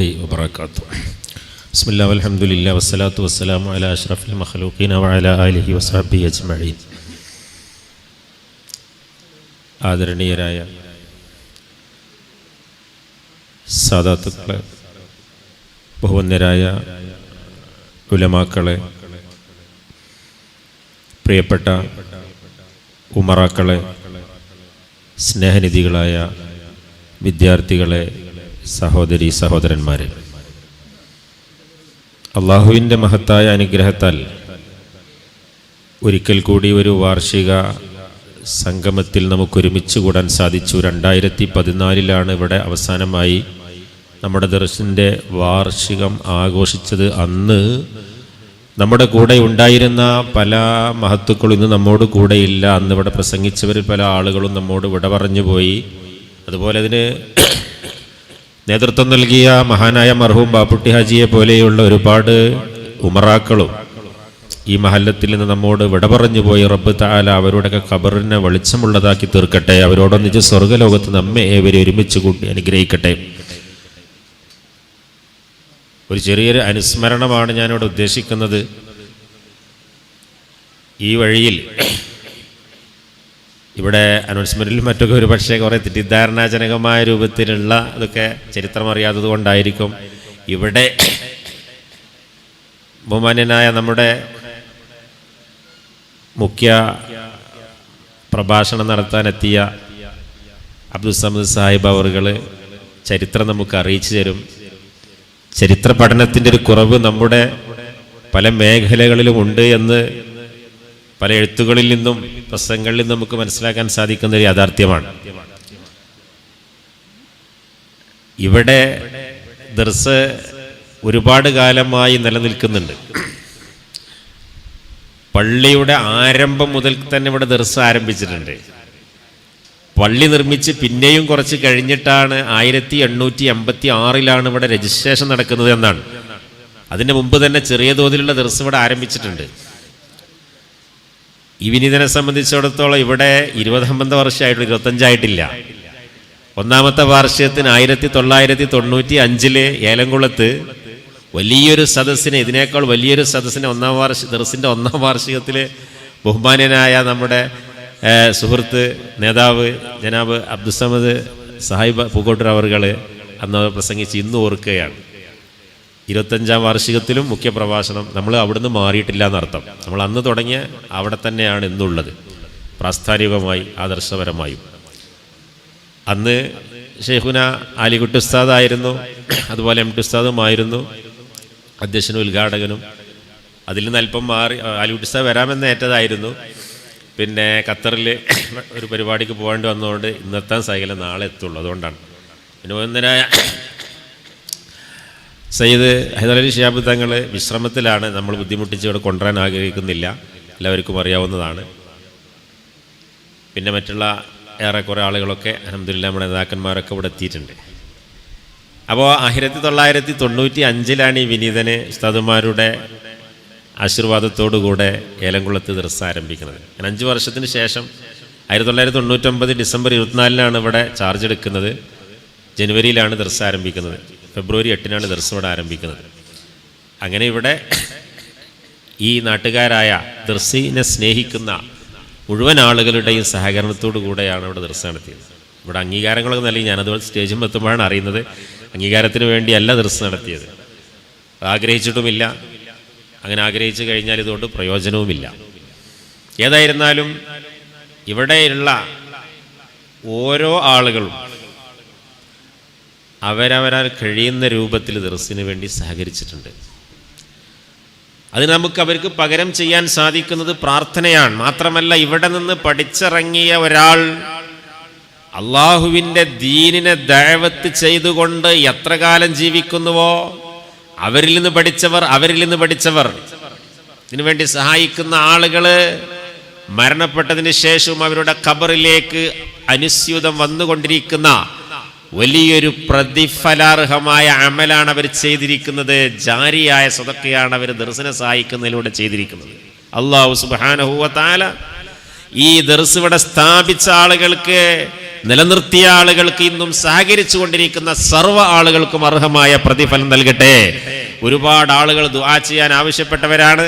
വറഹമത്തല്ലാഹി വബർക്കാത്തു ബിസ്മില്ലാ അലഹമുല്ല വസ്സലാത്തു വസ്സലാം അല അഷ്റഫുൽ മഖ്ലൂഖീൻ വഅല ആലിഹി വസഹബി അജ്മഈൻ ആദരണീയരായ സാദാത്തുക്കളെ ബഹുവന്യരായ ഉലമാക്കളെ പ്രിയപ്പെട്ട ഉമറാക്കളെ സ്നേഹനിധികളായ വിദ്യാർത്ഥികളെ സഹോദരി സഹോദരന്മാരെ അള്ളാഹുവിന്റെ മഹത്തായ അനുഗ്രഹത്താൽ ഒരിക്കൽ കൂടി ഒരു വാർഷിക സംഗമത്തിൽ നമുക്ക് ഒരുമിച്ച് കൂടാൻ സാധിച്ചു. രണ്ടായിരത്തി പതിനാലിലാണ് ഇവിടെ അവസാനമായി നമ്മുടെ ദർശന്റെ വാർഷികം ആഘോഷിച്ചത്. അന്ന് നമ്മുടെ കൂടെ ഉണ്ടായിരുന്ന പല മഹത്തുക്കളും ഇന്ന് നമ്മോട് കൂടെയില്ല അന്ന് ഇവിടെ പ്രസംഗിച്ചവരിൽ പല ആളുകളും നമ്മോട് വിട പറഞ്ഞു പോയി. അതുപോലെ അതിന് നേതൃത്വം നൽകിയ മഹാനായ മർഹൂം ബാപ്പുട്ടി ഹാജിയെ പോലെയുള്ള ഒരുപാട് ഉമറാക്കളും ഈ മഹല്ലത്തിൽ നിന്ന് നമ്മോട് വിട പറഞ്ഞു പോയി. റബ്ബ് താല അവരുടെയൊക്കെ ഖബറിനെ വെളിച്ചമുള്ളതാക്കി തീർക്കട്ടെ. അവരോടൊന്നിച്ച് സ്വർഗലോകത്ത് നമ്മെ ഏവരെ ഒരുമിച്ച് കൂട്ടി അനുഗ്രഹിക്കട്ടെ. ഒരു ചെറിയൊരു അനുസ്മരണമാണ് ഞാനിവിടെ ഉദ്ദേശിക്കുന്നത്. ഈ വഴിയിൽ ഇവിടെ അനൗൺസ്മെന്റിൽ മറ്റൊക്കെ ഒരു പക്ഷേ കുറേ തെറ്റിദ്ധാരണാജനകമായ രൂപത്തിലുള്ള അതൊക്കെ ചരിത്രം അറിയാത്തത് കൊണ്ടായിരിക്കും. ഇവിടെ ബഹുമാന്യനായ നമ്മുടെ മുഖ്യ പ്രഭാഷണം നടത്താനെത്തിയ അബ്ദുസമദ് സാഹിബ് അവറുകൾ ചരിത്രം നമുക്ക് അറിയിച്ചു തരും. ചരിത്ര പഠനത്തിന്റെ ഒരു കുറവ് നമ്മുടെ പല മേഖലകളിലും ഉണ്ട് എന്ന് പല എഴുത്തുകളിൽ നിന്നും പ്രസംഗങ്ങളിൽ നമുക്ക് മനസ്സിലാക്കാൻ സാധിക്കുന്ന ഒരു യാഥാർത്ഥ്യമാണ്. ഇവിടെ ദർസ് ഒരുപാട് കാലമായി നിലനിൽക്കുന്നുണ്ട്. പള്ളിയുടെ ആരംഭം മുതൽ തന്നെ ഇവിടെ ദർസ് ആരംഭിച്ചിട്ടുണ്ട്. പള്ളി നിർമ്മിച്ച് പിന്നെയും കുറച്ച് കഴിഞ്ഞിട്ടാണ് ആയിരത്തി എണ്ണൂറ്റി എൺപത്തി ആറിലാണ് ഇവിടെ രജിസ്ട്രേഷൻ നടക്കുന്നത് എന്നാണ്. അതിന് മുമ്പ് തന്നെ ചെറിയ തോതിലുള്ള ദർസ് ഇവിടെ ആരംഭിച്ചിട്ടുണ്ട്. ഈ വിനീതനെ സംബന്ധിച്ചിടത്തോളം ഇവിടെ ഇരുപത്തൊമ്പത് വർഷമായിട്ട് ഇരുപത്തഞ്ചായിട്ടില്ല. ഒന്നാമത്തെ വാർഷികത്തിന് ആയിരത്തി തൊള്ളായിരത്തി തൊണ്ണൂറ്റി അഞ്ചിൽ ഏലംകുളത്ത് വലിയൊരു സദസ്സിന് ഇതിനേക്കാൾ വലിയൊരു സദസ്സിന് ഒന്നാം വാർഷിക ദർസിന്റെ ഒന്നാം വാർഷികത്തിൽ ബഹുമാനനായ നമ്മുടെ സുഹൃത്ത് നേതാവ് ജനാബ് അബ്ദുസമദ് സാഹിബ് പൂക്കോട്ടൂർ അവർ അന്ന് പ്രസംഗിച്ച് ഇന്ന് ഓർക്കുകയാണ്. ഇരുപത്തഞ്ചാം വാർഷികത്തിലും മുഖ്യപ്രഭാഷണം നമ്മൾ അവിടുന്ന് മാറിയിട്ടില്ല എന്നർത്ഥം. നമ്മൾ അന്ന് തുടങ്ങിയ അവിടെ തന്നെയാണ് ഇന്നുള്ളത്. പ്രാസ്ഥാനികമായി ആദർശപരമായും. അന്ന് ഷെയ്ഖുന അലികുട്ടി ഉസ്താദായിരുന്നു. അതുപോലെ എം ടി ഉസ്താദുമായിരുന്നു. അധ്യക്ഷനും ഉദ്ഘാടകനും. അതിൽ നിന്ന് അല്പം മാറി അലികുട്ടി ഉസ്താദ് വരാമെന്ന് ഏറ്റതായിരുന്നു. പിന്നെ ഖത്തറിൽ ഒരു പരിപാടിക്ക് പോകേണ്ടി വന്നതുകൊണ്ട് ഇന്നെത്താൻ സൈകിള നാളെ എത്തുള്ളൂ. അതുകൊണ്ടാണ്. പിന്നെ ഒന്നരായ സയ്യിദ് ഹൈദരലി ഷിയാബ് തങ്ങൾ വിശ്രമത്തിലാണ് നമ്മൾ ബുദ്ധിമുട്ടിച്ച് ഇവിടെ കൊണ്ടുവരാൻ ആഗ്രഹിക്കുന്നില്ല. എല്ലാവർക്കും അറിയാവുന്നതാണ്. പിന്നെ മറ്റുള്ള ഏറെക്കുറെ ആളുകളൊക്കെ അലഹമില്ല നമ്മുടെ നേതാക്കന്മാരൊക്കെ ഇവിടെ എത്തിയിട്ടുണ്ട്. അപ്പോൾ ആയിരത്തി തൊള്ളായിരത്തി തൊണ്ണൂറ്റി അഞ്ചിലാണ് ഈ വിനീതന് ഉസ്താദുമാരുടെ ആശീർവാദത്തോടുകൂടെ ഏലംകുളത്ത് ദർസ് ആരംഭിക്കുന്നത്. ഞാൻ അഞ്ച് വർഷത്തിന് ശേഷം ആയിരത്തി തൊള്ളായിരത്തി തൊണ്ണൂറ്റൊമ്പത് ഡിസംബർ ഇരുപത്തിനാലിനാണ് ഇവിടെ ചാർജ് എടുക്കുന്നത്. ജനുവരിയിലാണ് ദർസ് ആരംഭിക്കുന്നത്. ഫെബ്രുവരി എട്ടിനാണ് ഇവിടെ ആരംഭിക്കുന്നത്. അങ്ങനെ ഇവിടെ ഈ നാട്ടുകാരായ ദർസിനെ സ്നേഹിക്കുന്ന മുഴുവൻ ആളുകളുടെയും സഹകരണത്തോടു കൂടെയാണ് ഇവിടെ ദർസ് നടത്തിയത്. ഇവിടെ അംഗീകാരങ്ങളൊക്കെ നൽകി ഞാനതുപോലെ സ്റ്റേജിൽ എത്തുമ്പോഴാണ് അറിയുന്നത്. അംഗീകാരത്തിന് വേണ്ടിയല്ല ദർസ് നടത്തിയത്. ആഗ്രഹിച്ചിട്ടുമില്ല. അങ്ങനെ ആഗ്രഹിച്ചു കഴിഞ്ഞാൽ ഇതുകൊണ്ട് പ്രയോജനവുമില്ല. ഏതായിരുന്നാലും ഇവിടെയുള്ള ഓരോ ആളുകളും അവരവരാൽ കഴിയുന്ന രൂപത്തിൽ ദർസിന് വേണ്ടി സഹകരിച്ചിട്ടുണ്ട്. അത് നമുക്ക് അവർക്ക് പകരം ചെയ്യാൻ സാധിക്കുന്നത് പ്രാർത്ഥനയാണ്. മാത്രമല്ല ഇവിടെ നിന്ന് പഠിച്ചിറങ്ങിയ ഒരാൾ അള്ളാഹുവിന്റെ ദീനിനെ ദയവത്ത് ചെയ്തുകൊണ്ട് എത്ര കാലം ജീവിക്കുന്നുവോ അവരിൽ നിന്ന് പഠിച്ചവർ അവരിൽ നിന്ന് പഠിച്ചവർ. ഇതിനുവേണ്ടി സഹായിക്കുന്ന ആളുകൾ മരണപ്പെട്ടതിന് ശേഷവും അവരുടെ ഖബറിലേക്ക് അനുസ്യൂതം വന്നുകൊണ്ടിരിക്കുന്ന വലിയൊരു പ്രതിഫലാർഹമായ അമലാണ് അവർ ചെയ്തിരിക്കുന്നത്. ജാരിയായ സ്വതക്കെയാണ് അവർ ദർശന സഹായിക്കുന്നതിലൂടെ ചെയ്തിരിക്കുന്നത്. അള്ളാഹു സുബാനഹുവാല ഈ ദർസ് ഇവിടെ സ്ഥാപിച്ച ആളുകൾക്ക് നിലനിർത്തിയ ആളുകൾക്ക് ഇന്നും സഹകരിച്ചു കൊണ്ടിരിക്കുന്ന സർവ ആളുകൾക്കും അർഹമായ പ്രതിഫലം നൽകട്ടെ. ഒരുപാട് ആളുകൾ ദുആ ചെയ്യാൻ ആവശ്യപ്പെട്ടവരാണ്.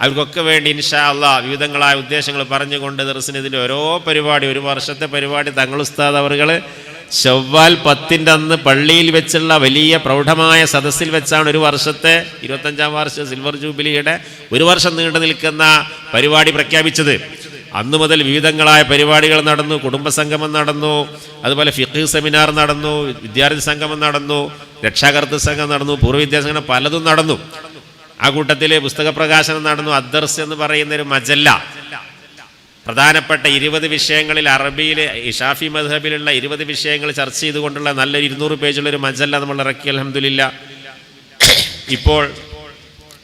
അവർക്കൊക്കെ വേണ്ടി ഇൻഷാ അള്ളാഹ് വിവിധങ്ങളായ ഉദ്ദേശങ്ങൾ പറഞ്ഞുകൊണ്ട് ദർസിന് ഇതിന്റെ ഓരോ പരിപാടി ഒരു വർഷത്തെ പരിപാടി തങ്ങൾ ഉസ്താദ് ചൊവ്വാൽ പത്തിന്റെ അന്ന് പള്ളിയിൽ വെച്ചുള്ള വലിയ പ്രൗഢമായ സദസ്സിൽ വെച്ചാണ് ഒരു വർഷത്തെ ഇരുപത്തഞ്ചാം വർഷ സിൽവർ ജൂബിലിയുടെ ഒരു വർഷം നീണ്ടു നിൽക്കുന്ന പരിപാടി പ്രഖ്യാപിച്ചത്. അന്നു മുതൽ വിവിധങ്ങളായ പരിപാടികൾ നടന്നു കുടുംബസംഗമം നടന്നു അതുപോലെ ഫിഖ് സെമിനാർ നടന്നു വിദ്യാർത്ഥി സംഗമം നടന്നു രക്ഷാകർത്തൃ സംഘം നടന്നു പൂർവ വിദ്യാഭ്യാസ പലതും നടന്നു. ആ കൂട്ടത്തിൽ പുസ്തക പ്രകാശനം നടന്നു അദ്ദർസ് എന്ന് പറയുന്ന ഒരു മജല്ല. പ്രധാനപ്പെട്ട ഇരുപത് വിഷയങ്ങളിൽ അറബിയിൽ ഇഷാഫി മദ്ഹബിലുള്ള ഇരുപത് വിഷയങ്ങൾ ചർച്ച ചെയ്തുകൊണ്ടുള്ള നല്ലൊരു ഇരുന്നൂറ് പേജുള്ള ഒരു മജല്ല നമ്മൾ ഇറക്കി അലഹമില്ല ഇപ്പോൾ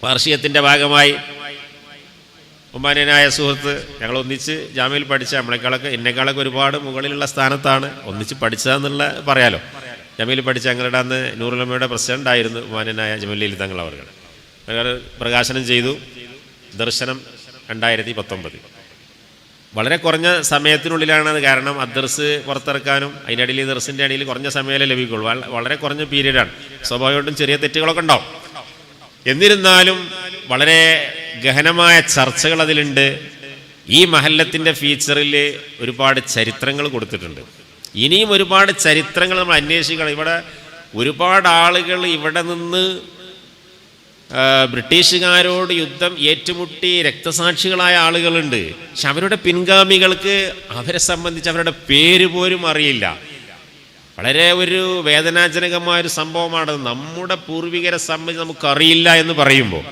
വാർഷികത്തിന്റെ ഭാഗമായി ഉമ്മാനായ സുഹൃത്ത് ഞങ്ങൾ ഒന്നിച്ച് ജാമ്യയിൽ പഠിച്ച നമ്മളെക്കാളൊക്കെ എന്നെക്കാളൊക്കെ ഒരുപാട് മുകളിലുള്ള സ്ഥാനത്താണ്. ഒന്നിച്ച് പഠിച്ചതെന്നുള്ള പറയാലോ. ജമീൽ പഠിച്ച ഞങ്ങളുടെ അന്ന് നൂറുലമ്മയുടെ പ്രസിഡന്റ് ആയിരുന്നു ഉമ്മാനായ ജമലയിൽ തങ്ങൾ അവർ പ്രകാശനം ചെയ്തു. ദർശനം രണ്ടായിരത്തി പത്തൊമ്പത് വളരെ കുറഞ്ഞ സമയത്തിനുള്ളിലാണ് അത് കാരണം അദർസ് പുറത്തിറക്കാനും അതിന്റെ ഇടയിൽ ദർസിന്റെ അടിയിൽ കുറഞ്ഞ സമയമല്ലേ ലഭിക്കുള്ളൂ. വളരെ കുറഞ്ഞ പീരീഡാണ്. സ്വാഭാവികമായിട്ടും ചെറിയ തെറ്റുകളൊക്കെ ഉണ്ടാവും എന്നിരുന്നാലും വളരെ ഗഹനമായ ചർച്ചകൾ അതിലുണ്ട്. ഈ മഹല്ലത്തിന്റെ ഫീച്ചറിൽ ഒരുപാട് ചരിത്രങ്ങൾ കൊടുത്തിട്ടുണ്ട്. ഇനിയും ഒരുപാട് ചരിത്രങ്ങൾ നമ്മൾ അന്വേഷിക്കണം. ഇവിടെ ഒരുപാട് ആളുകൾ ഇവിടെ നിന്ന് ബ്രിട്ടീഷുകാരോട് യുദ്ധം ഏറ്റുമുട്ടി രക്തസാക്ഷികളായ ആളുകളുണ്ട്. പക്ഷെ അവരുടെ പിൻഗാമികൾക്ക് അവരെ സംബന്ധിച്ച് അവരുടെ പേര് പോലും അറിയില്ല. വളരെ ഒരു വേദനാജനകമായ ഒരു സംഭവമാണ്. നമ്മുടെ പൂർവികരെ സംബന്ധിച്ച് നമുക്കറിയില്ല എന്ന് പറയുമ്പോൾ.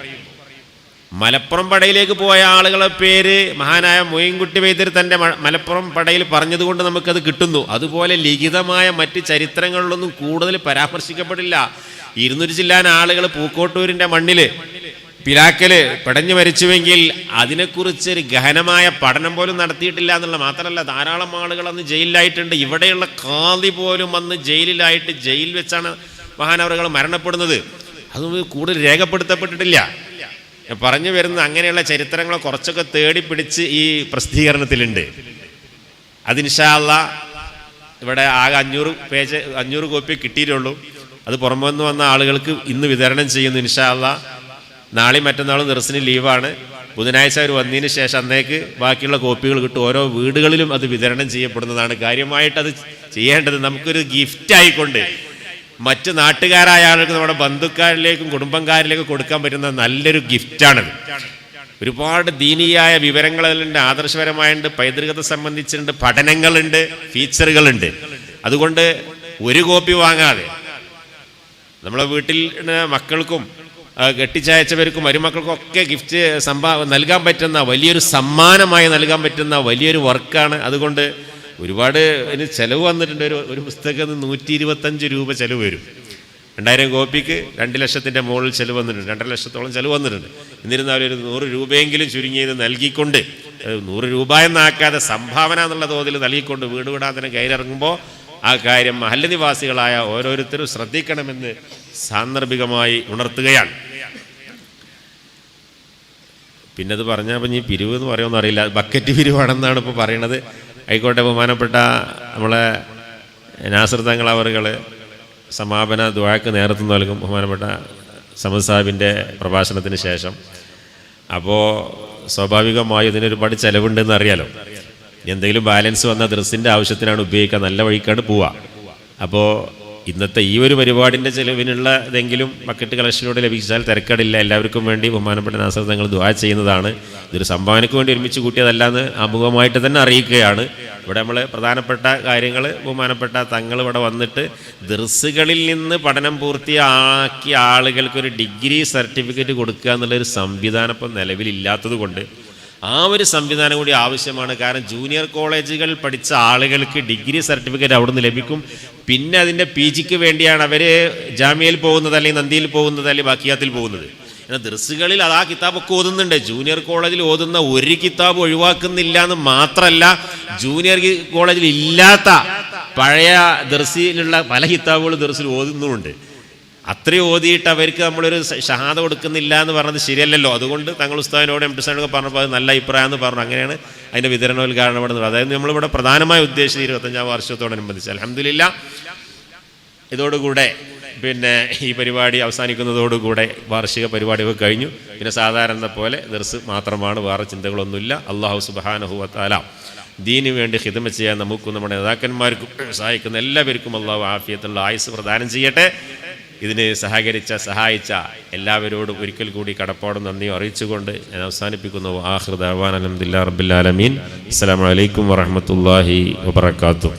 മലപ്പുറം പടയിലേക്ക് പോയ ആളുകളെ പേര് മഹാനായ മൊയിൻകുട്ടി വൈദ്യർ തന്റെ മലപ്പുറം പടയിൽ പറഞ്ഞതുകൊണ്ട് നമുക്കത് കിട്ടുന്നു. അതുപോലെ ലിഖിതമായ മറ്റ് ചരിത്രങ്ങളിലൊന്നും കൂടുതൽ പരാമർശിക്കപ്പെടില്ല. ഇരുന്നൂറ്റി ചില്ലാൻ ആളുകൾ പൂക്കോട്ടൂരിന്റെ മണ്ണിൽ പിലാക്കൽ പിടഞ്ഞു മരിച്ചുവെങ്കിൽ അതിനെക്കുറിച്ച് ഒരു ഗഹനമായ പഠനം പോലും നടത്തിയിട്ടില്ല എന്നുള്ള മാത്രമല്ല ധാരാളം ആളുകൾ അന്ന് ജയിലിലായിട്ടുണ്ട്. ഇവിടെയുള്ള കാതി പോലും അന്ന് ജയിലിലായിട്ട് ജയിലിൽ വെച്ചാണ് മഹാനവറുകൾ മരണപ്പെടുന്നത്. അത് കൂടുതൽ രേഖപ്പെടുത്തപ്പെട്ടിട്ടില്ല. പറഞ്ഞു വരുന്ന അങ്ങനെയുള്ള ചരിത്രങ്ങളെ കുറച്ചൊക്കെ തേടി പിടിച്ച് ഈ പ്രസിദ്ധീകരണത്തിലുണ്ട്. അതിൻഷാല്ല ഇവിടെ ആകെ അഞ്ഞൂറ് പേജ് അഞ്ഞൂറ് കോപ്പി കിട്ടിയിട്ടുള്ളൂ. അത് പുറമെ നിന്ന് വന്ന ആളുകൾക്ക് ഇന്ന് വിതരണം ചെയ്യുന്നു ഇൻഷാല്ല നാളെയും മറ്റന്നാളും നിറസിന് ലീവാണ്. ബുധനാഴ്ച അവർ വന്നതിന് ശേഷം അന്നേക്ക് ബാക്കിയുള്ള കോപ്പികൾ കിട്ടും. ഓരോ വീടുകളിലും അത് വിതരണം ചെയ്യപ്പെടുന്നതാണ്. കാര്യമായിട്ട് അത് ചെയ്യേണ്ടത് നമുക്കൊരു ഗിഫ്റ്റ് ആയിക്കൊണ്ട്. മറ്റ് നാട്ടുകാരായ ആളുകൾക്ക് നമ്മുടെ ബന്ധുക്കാരിലേക്കും കുടുംബക്കാരിലേക്കും കൊടുക്കാൻ പറ്റുന്ന നല്ലൊരു ഗിഫ്റ്റാണത് ഒരുപാട് ദീനീയായ വിവരങ്ങൾ അതിലുണ്ട് ആദർശപരമായുണ്ട്. പൈതൃകത്തെ സംബന്ധിച്ചിട്ടുണ്ട്. പഠനങ്ങളുണ്ട്. ഫീച്ചറുകളുണ്ട് അതുകൊണ്ട് ഒരു കോപ്പി വാങ്ങാതെ നമ്മളെ വീട്ടിൽ മക്കൾക്കും കെട്ടിച്ചയച്ചവർക്കും മരുമക്കൾക്കും ഒക്കെ ഗിഫ്റ്റ് സംഭാ നൽകാൻ പറ്റുന്ന വലിയൊരു സമ്മാനമായി നൽകാൻ പറ്റുന്ന വലിയൊരു വർക്കാണ്. അതുകൊണ്ട് ഒരുപാട് അതിന് ചിലവ് വന്നിട്ടുണ്ട്. ഒരു ഒരു പുസ്തകത്തിന് നൂറ്റി ഇരുപത്തഞ്ച് രൂപ ചിലവ് വരും. രണ്ടായിരം കോപ്പിക്ക് രണ്ട് ലക്ഷത്തിന്റെ മുകളിൽ ചിലവ് വന്നിട്ടുണ്ട്. രണ്ടര ലക്ഷത്തോളം ചിലവ് വന്നിട്ടുണ്ട്. എന്നിരുന്നാലും ഒരു നൂറ് രൂപയെങ്കിലും ചുരുങ്ങിയത് നൽകിക്കൊണ്ട് നൂറ് രൂപ എന്നാക്കാതെ സംഭാവന എന്നുള്ള തോതിൽ നൽകിക്കൊണ്ട് വീട് വിടാതെ കയറിറങ്ങുമ്പോൾ ആ കാര്യം മഹല്ല നിവാസികളായ ഓരോരുത്തരും ശ്രദ്ധിക്കണമെന്ന് സാന്ദർഭികമായി ഉണർത്തുകയാണ്. പിന്നെ അത് പറഞ്ഞാൽ ഇനി പിരിവ് എന്ന് പറയുമെന്ന് അറിയില്ല. ബക്കറ്റ് പിരിവാണെന്നാണ് ഇപ്പോൾ പറയണത്. ആയിക്കോട്ടെ ബഹുമാനപ്പെട്ട നമ്മളെ നാസർ തങ്ങൾ അവറുകൾ സമാപന ദ്വാക്ക് നേതൃത്വം നൽകും ബഹുമാനപ്പെട്ട സമദ് സാഹിബിന്റെ പ്രഭാഷണത്തിന് ശേഷം. അപ്പോൾ സ്വാഭാവികമായി ഇതിനൊരുപാട് ചിലവുണ്ടെന്ന് അറിയാലോ. എന്തെങ്കിലും ബാലൻസ് വന്ന ഡ്രസ്സിന്റെ ആവശ്യത്തിനാണ് ഉപയോഗിക്കുക. നല്ല വഴിക്കാണ് പോവുക. അപ്പോൾ ഇന്നത്തെ ഈ ഒരു പരിപാടിന്റെ ചിലവിനുള്ള ഇതെങ്കിലും ബക്കറ്റ് കളക്ഷനോട് ലഭിച്ചാൽ തിരക്കടില്ല. എല്ലാവർക്കും വേണ്ടി ബഹുമാനപ്പെട്ട നാസർ തങ്ങൾ ദ്വാ ചെയ്യുന്നതാണ്. ഇതൊരു സംഭാവനയ്ക്ക് വേണ്ടി ഒരുമിച്ച് കൂട്ടിയതല്ല എന്ന് ആമുഖമായിട്ട് തന്നെ അറിയിക്കുകയാണ്. ഇവിടെ നമ്മൾ പ്രധാനപ്പെട്ട കാര്യങ്ങൾ ബഹുമാനപ്പെട്ട തങ്ങൾ ഇവിടെ വന്നിട്ട് ദർസുകളിൽ നിന്ന് പഠനം പൂർത്തിയാക്കിയ ആളുകൾക്ക് ഒരു ഡിഗ്രി സർട്ടിഫിക്കറ്റ് കൊടുക്കുക എന്നുള്ളൊരു സംവിധാനം ഇപ്പം നിലവിലില്ലാത്തത് കൊണ്ട് ആ ഒരു സംവിധാനം കൂടി ആവശ്യമാണ്. കാരണം ജൂനിയർ കോളേജുകൾ പഠിച്ച ആളുകൾക്ക് ഡിഗ്രി സർട്ടിഫിക്കറ്റ് അവിടെ ലഭിക്കും. പിന്നെ അതിന്റെ പി ജിക്ക് വേണ്ടിയാണ് അവർ ജാമ്യയിൽ പോകുന്നത് അല്ലെങ്കിൽ നന്ദിയിൽ പോകുന്നത് അല്ലെങ്കിൽ ബാക്കിയാത്തിൽ പോകുന്നത്. എന്നാൽ ദർസുകളിൽ അത് ആ കിതാബൊക്കെ ഓതുന്നുണ്ട്. ജൂനിയർ കോളേജിൽ ഓതുന്ന ഒരു കിതാബ് ഒഴിവാക്കുന്നില്ല എന്ന് മാത്രമല്ല ജൂനിയർ കോളേജിൽ ഇല്ലാത്ത പഴയ ദർസിയിലുള്ള പല കിതാബുകൾ ദർസിൽ ഓതുന്നുമുണ്ട്. അത്രയും ഓതിയിട്ട് അവർക്ക് നമ്മളൊരു ഷഹാദ കൊടുക്കുന്നില്ല എന്ന് പറഞ്ഞത് ശരിയല്ലല്ലോ. അതുകൊണ്ട് തങ്ങൾ ഉസ്താവിനോട് എം ടി സാറിനൊക്കെ പറഞ്ഞപ്പോൾ അത് നല്ല അഭിപ്രായം എന്ന് പറഞ്ഞു. അങ്ങനെയാണ് അതിന്റെ വിതരണോദ്ഘാടനം ഇവിടെ. അതായത് നമ്മളിവിടെ പ്രധാനമായി ഉദ്ദേശിച്ചത് ഇരുപത്തഞ്ചാം വർഷത്തോടനുബന്ധിച്ച് അലഹമില്ല ഇതോടുകൂടെ പിന്നെ ഈ പരിപാടി അവസാനിക്കുന്നതോടുകൂടെ വാർഷിക പരിപാടിയൊക്കെ കഴിഞ്ഞു. പിന്നെ സാധാരണ പോലെ ദർസ് മാത്രമാണ് വേറെ ചിന്തകളൊന്നുമില്ല. അള്ളാഹു സുബാനഹുവത്താല ദീനു വേണ്ടി ഹിതമ ചെയ്യാൻ നമുക്കും നമ്മുടെ നേതാക്കന്മാർക്കും സഹായിക്കുന്ന എല്ലാവർക്കും അള്ളാഹു ആഫിയത്തുള്ള ആയുസ് പ്രദാനം ചെയ്യട്ടെ. ഇതിന് സഹകരിച്ച സഹായിച്ച എല്ലാവരോടും ഒരിക്കൽ കൂടി കടപ്പാടും നന്ദിയും അറിയിച്ചുകൊണ്ട് ഞാൻ അവസാനിപ്പിക്കുന്നു. ആഹൃദ് അഹ്വാൻ അലഹദില്ല റബ്ബിലാലമീൻ അസ്സാം വലൈക്കും വാഹമത്തല്ലാഹി വബർക്കാത്തു